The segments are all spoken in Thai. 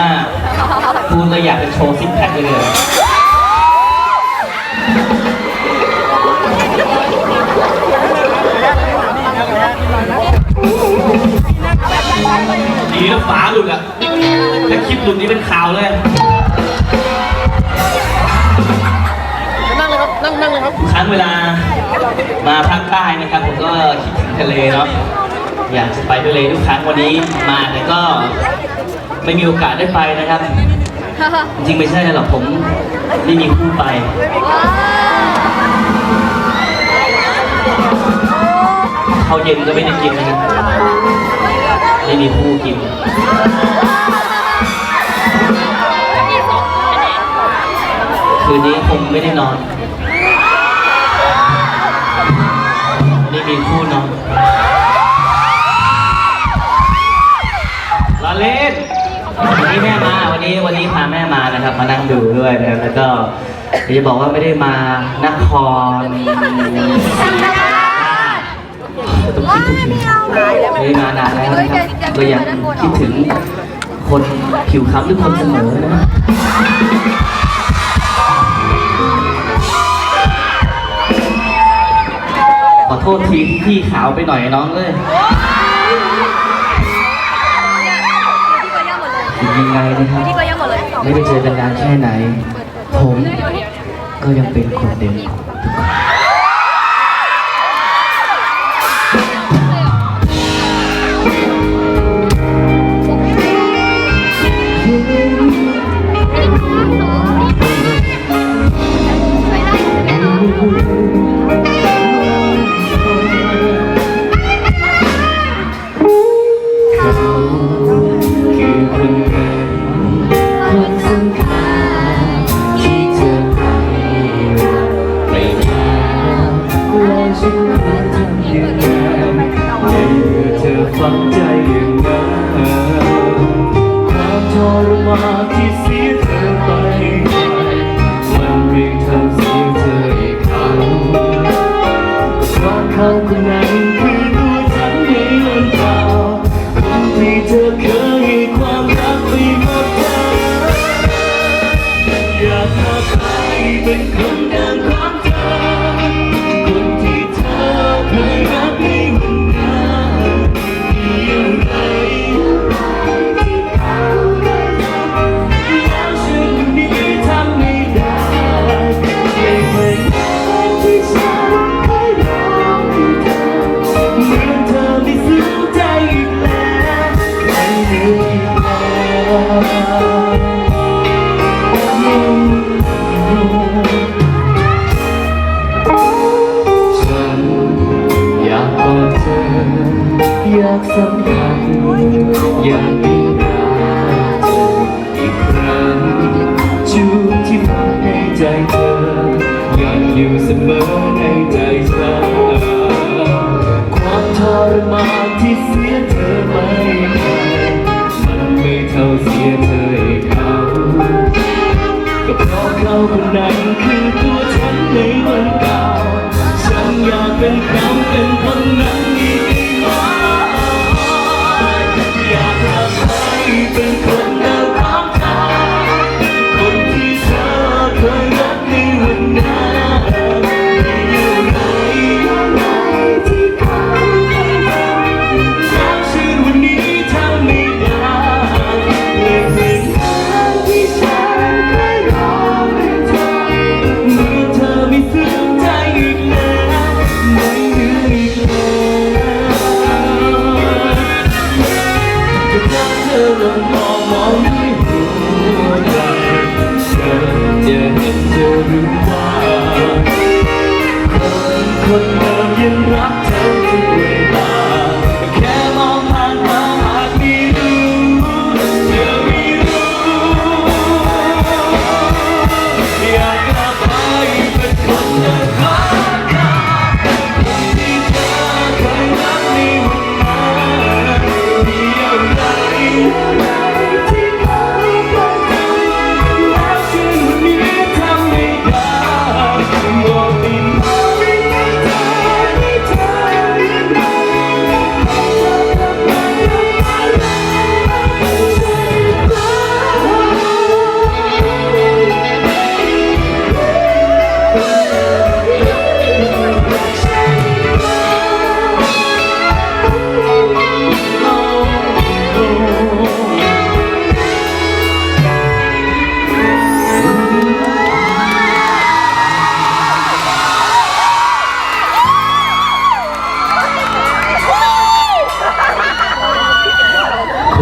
มาก พูดเลยอยากจะโชว์ซิกแพคเลยดีแล้วฝาหลุดอะถ้าคลิปหลุดนี่เป็นข่าวเลยนั่งเลยครับ นั่งนั่งเลยครับทุกครั้งเวลามาภาคใต้นะครับ ผมก็คิดถึงทะเลเนาะอยากจะไปทะเลทุกครั้งวันนี้มาแต่ก็ ไม่มีโอกาสได้ไปนะครับ จริงๆไม่ใช่หรอกผมไม่มีคู่ไป ข้าวเย็นก็ไม่ได้กินนะครับไม่มีคู่กิน คืนนี้คงไม่ได้นอน ไม่มีคู่นอน นะครับมานั่งดูด้วยนะครับแล้วก็เดี๋ยวจะบอกว่าไม่ได้มานครต้องคิดถึงไม่ได้มานานแล้วนะครับก็ยังคิดถึงคนผิวคล้ำทุกคนเสมอนะขอโทษทีที่พี่ขาวไปหน่อยน้องเลยยังไงนะครับ ไม่ได้เจอกันนานแค่ไหน ผมก็ยังเป็นคนเดิม สำคัญอยากมีราเธออีกครั้งจูบที่ฝังในใจเธอ ยังอยู่เสมอในใจฉันความทรมานที่สีย คน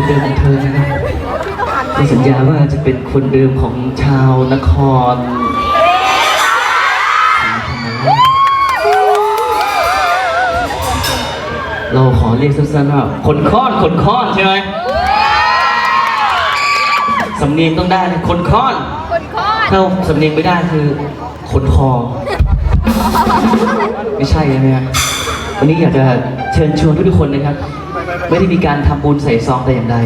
เดิมของเธอนะครับเราสัญญาว่าจะเป็นคนเดิมของชาวนครเราขอเรียกสั้นๆว่าคนค้อนคนค้อนใช่ไหมสำเนียงต้องได้นะคนค้อนคนคอนถ้าสำเนียงไม่ได้คือขนคอ ไม่ใช่ใช่ไหมครับวันนี้อยากจะเชิญชวนทุกๆคนนะครับ ไม่ได้มีการทำบุญใส่ซองแต่อย่างใด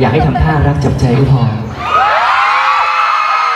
อยากให้ทำท่ารักจับใจก็พอ